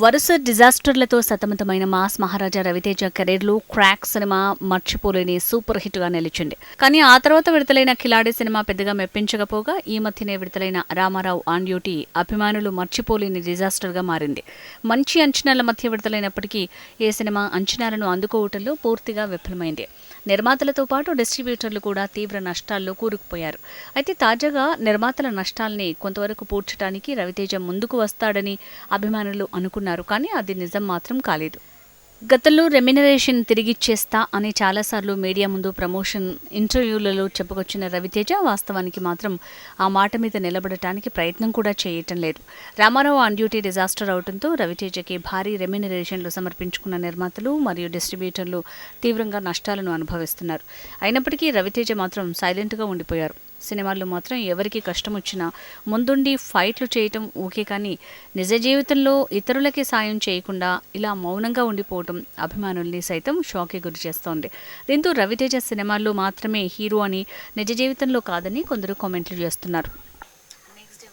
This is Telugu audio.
వరుస డిజాస్టర్లతో సతమతమైన మాస్ మహారాజా రవితేజ కెరీర్లో క్రాక్ సినిమా మర్చిపోలేని సూపర్ హిట్గా నిలిచింది. కానీ ఆ తర్వాత విడుదలైన కిలాడి సినిమా పెద్దగా మెప్పించకపోగా ఈ మధ్యనే విడుదలైన రామారావు ఆన్ డ్యూటీ అభిమానులు మర్చిపోలేని డిజాస్టర్గా మారింది. మంచి అంచనాల మధ్య విడుదలైనప్పటికీ ఏ సినిమా అంచనాలను అందుకోవటంలో పూర్తిగా విఫలమైంది. నిర్మాతలతో పాటు డిస్ట్రిబ్యూటర్లు కూడా తీవ్ర నష్టాల్లో కూరుకుపోయారు. అయితే తాజాగా నిర్మాతల నష్టాల్ని కొంతవరకు పూడ్చడానికి రవితేజ ముందుకు వస్తాడని అభిమానులు అనుకున్నారు అనుకున్నారు కానీ అది నిజం మాత్రం కాలేదు. గతంలో రెమ్యునరేషన్ తిరిగిచ్చేస్తా అని చాలాసార్లు మీడియా ముందు ప్రమోషన్ ఇంటర్వ్యూలలో చెప్పుకొచ్చిన రవితేజ వాస్తవానికి మాత్రం ఆ మాట మీద నిలబడటానికి ప్రయత్నం కూడా చేయటం లేదు. రామారావు ఆన్ డ్యూటీ డిజాస్టర్ అవడంతో రవితేజకి భారీ రెమ్యునరేషన్లు సమర్పించుకున్న నిర్మాతలు మరియు డిస్ట్రిబ్యూటర్లు తీవ్రంగా నష్టాలను అనుభవిస్తున్నారు. అయినప్పటికీ రవితేజ మాత్రం సైలెంట్గా ఉండిపోయారు. సినిమాల్లో మాత్రం ఎవరికి కష్టం వచ్చినా ముందుండి ఫైట్లు చేయటం ఓకే కానీ నిజ జీవితంలో ఇతరులకి సాయం చేయకుండా ఇలా మౌనంగా ఉండిపోవటం అభిమానుల్ని సైతం షాక్కి గురి చేస్తోంది. దీంతో రవితేజ సినిమాల్లో మాత్రమే హీరో అని నిజ జీవితంలో కాదని కొందరు కామెంట్లు చేస్తున్నారు.